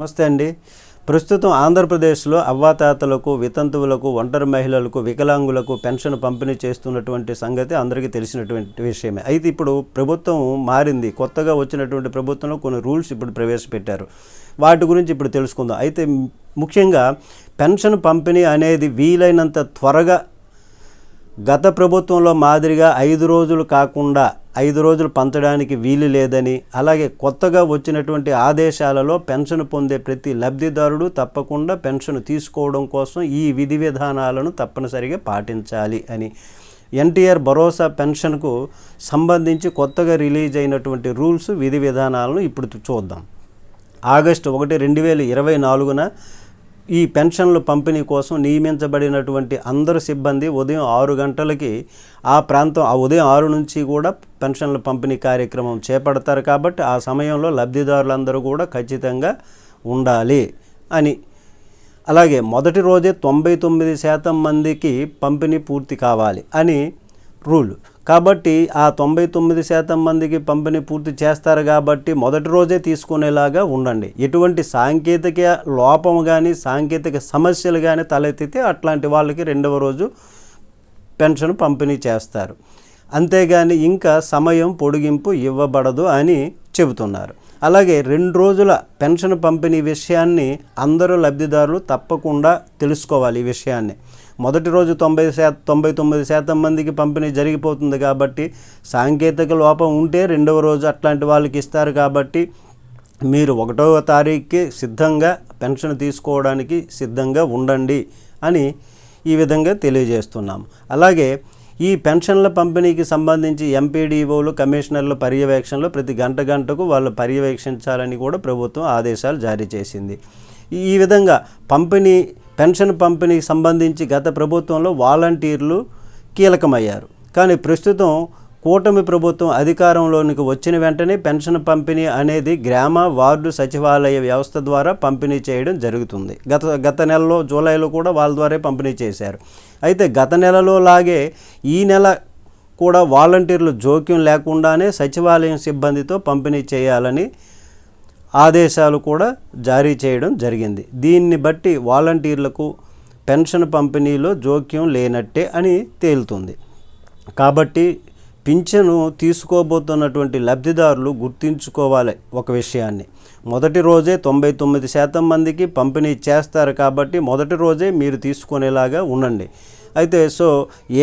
నమస్తే అండి. ప్రస్తుతం ఆంధ్రప్రదేశ్లో అవ్వాతాతలకు వితంతువులకు ఒంటరి మహిళలకు వికలాంగులకు పెన్షన్ పంపిణీ చేస్తున్నటువంటి సంగతి అందరికీ తెలిసినటువంటి విషయమే. అయితే ఇప్పుడు ప్రభుత్వం మారింది. కొత్తగా వచ్చినటువంటి ప్రభుత్వంలో కొన్ని రూల్స్ ఇప్పుడు ప్రవేశపెట్టారు. వాటి గురించి ఇప్పుడు తెలుసుకుందాం. అయితే ముఖ్యంగా పెన్షన్ పంపిణీ అనేది వీలైనంత త్వరగా గత ప్రభుత్వంలో మాదిరిగా ఐదు రోజులు కాకుండా ఐదు రోజులు పంచడానికి వీలు లేదని అలాగే కొత్తగా వచ్చినటువంటి ఆదేశాలలో పెన్షన్ పొందే ప్రతి లబ్ధిదారుడు తప్పకుండా పెన్షన్ తీసుకోవడం కోసం ఈ విధి విధానాలను తప్పనిసరిగా పాటించాలి అని. ఎన్టీఆర్ భరోసా పెన్షన్కు సంబంధించి కొత్తగా రిలీజ్ అయినటువంటి రూల్స్ విధి విధానాలను ఇప్పుడు చూద్దాం. ఆగస్టు ఒకటి రెండు వేల ఇరవై నాలుగున ఈ పెన్షన్లు పంపిణీ కోసం నియమించబడినటువంటి అందరు సిబ్బంది ఉదయం ఆరు గంటలకి ఆ ప్రాంతం ఆ ఉదయం ఆరు నుంచి కూడా పెన్షన్ల పంపిణీ కార్యక్రమం చేపడతారు కాబట్టి ఆ సమయంలో లబ్ధిదారులందరూ కూడా ఖచ్చితంగా ఉండాలి అని. అలాగే మొదటి రోజే తొంభై తొమ్మిది శాతం మందికి పంపిణీ పూర్తి కావాలి అని రూల్. కాబట్టి ఆ తొంభై తొమ్మిది శాతం మందికి పంపిణీ పూర్తి చేస్తారు కాబట్టి మొదటి రోజే తీసుకునేలాగా ఉండండి. ఎటువంటి సాంకేతిక లోపం కానీ సాంకేతిక సమస్యలు కానీ తలెత్తితే అట్లాంటి వాళ్ళకి రెండవ రోజు పెన్షన్ పంపిణీ చేస్తారు. అంతేగాని ఇంకా సమయం పొడిగింపు ఇవ్వబడదు అని చెబుతున్నారు. అలాగే రెండు రోజుల పెన్షన్ పంపిణీ విషయాన్ని అందరూ లబ్ధిదారులు తప్పకుండా తెలుసుకోవాలి ఈ విషయాన్ని. మొదటి రోజు తొంభై శాతం తొంభై తొమ్మిది శాతం మందికి పంపిణీ జరిగిపోతుంది కాబట్టి సాంకేతిక లోపం ఉంటే రెండవ రోజు అట్లాంటి వాళ్ళకి ఇస్తారు కాబట్టి మీరు ఒకటవ తారీఖుకి సిద్ధంగా పెన్షన్ తీసుకోవడానికి సిద్ధంగా ఉండండి అని ఈ విధంగా తెలియజేస్తున్నాం. అలాగే ఈ పెన్షన్ల పంపిణీకి సంబంధించి ఎంపీడీఓలు కమిషనర్ల పర్యవేక్షణలో ప్రతి గంట గంటకు వాళ్ళు పర్యవేక్షించాలని కూడా ప్రభుత్వం ఆదేశాలు జారీ చేసింది. ఈ విధంగా పంపిణీ పెన్షన్ పంపిణీకి సంబంధించి గత ప్రభుత్వంలో వాలంటీర్లు కీలకమయ్యారు. కానీ ప్రస్తుతం కూటమి ప్రభుత్వం అధికారంలోనికి వచ్చిన వెంటనే పెన్షన్ పంపిణీ అనేది గ్రామ వార్డు సచివాలయ వ్యవస్థ ద్వారా పంపిణీ చేయడం జరుగుతుంది. గత గత నెలలో జూలైలో కూడా వాళ్ళ ద్వారా పంపిణీ చేశారు. అయితే గత నెలలో లాగే ఈ నెల కూడా వాలంటీర్లు జోక్యం లేకుండానే సచివాలయం సిబ్బందితో పంపిణీ చేయాలని ఆదేశాలు కూడా జారీ చేయడం జరిగింది. దీన్ని బట్టి వాలంటీర్లకు పెన్షన్ పంపిణీలో జోక్యం లేనట్టే అని తేలుతుంది. కాబట్టి పింఛను తీసుకోబోతున్నటువంటి లబ్ధిదారులు గుర్తుంచుకోవాలి ఒక విషయాన్ని. మొదటి రోజే తొంభై తొమ్మిది శాతం మందికి పంపిణీ చేస్తారు కాబట్టి మొదటి రోజే మీరు తీసుకునేలాగా ఉండండి. అయితే సో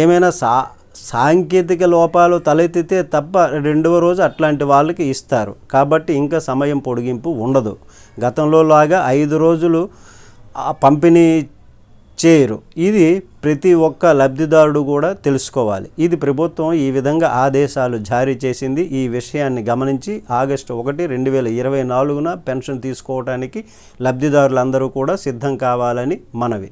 ఏమైనా సా సాంకేతిక లోపాలు తలెత్తితే తప్ప రెండవ రోజు అట్లాంటి వాళ్ళకి ఇస్తారు. కాబట్టి ఇంకా సమయం పొడిగింపు ఉండదు. గతంలో లాగా ఐదు రోజులు పంపిణీ చేయరు. ఇది ప్రతి ఒక్క లబ్ధిదారుడు కూడా తెలుసుకోవాలి. ఇది ప్రభుత్వం ఈ విధంగా ఆదేశాలు జారీ చేసింది. ఈ విషయాన్ని గమనించి ఆగస్టు ఒకటి రెండు వేల ఇరవై నాలుగున పెన్షన్ తీసుకోవడానికి లబ్ధిదారులందరూ కూడా సిద్ధం కావాలని మనవి.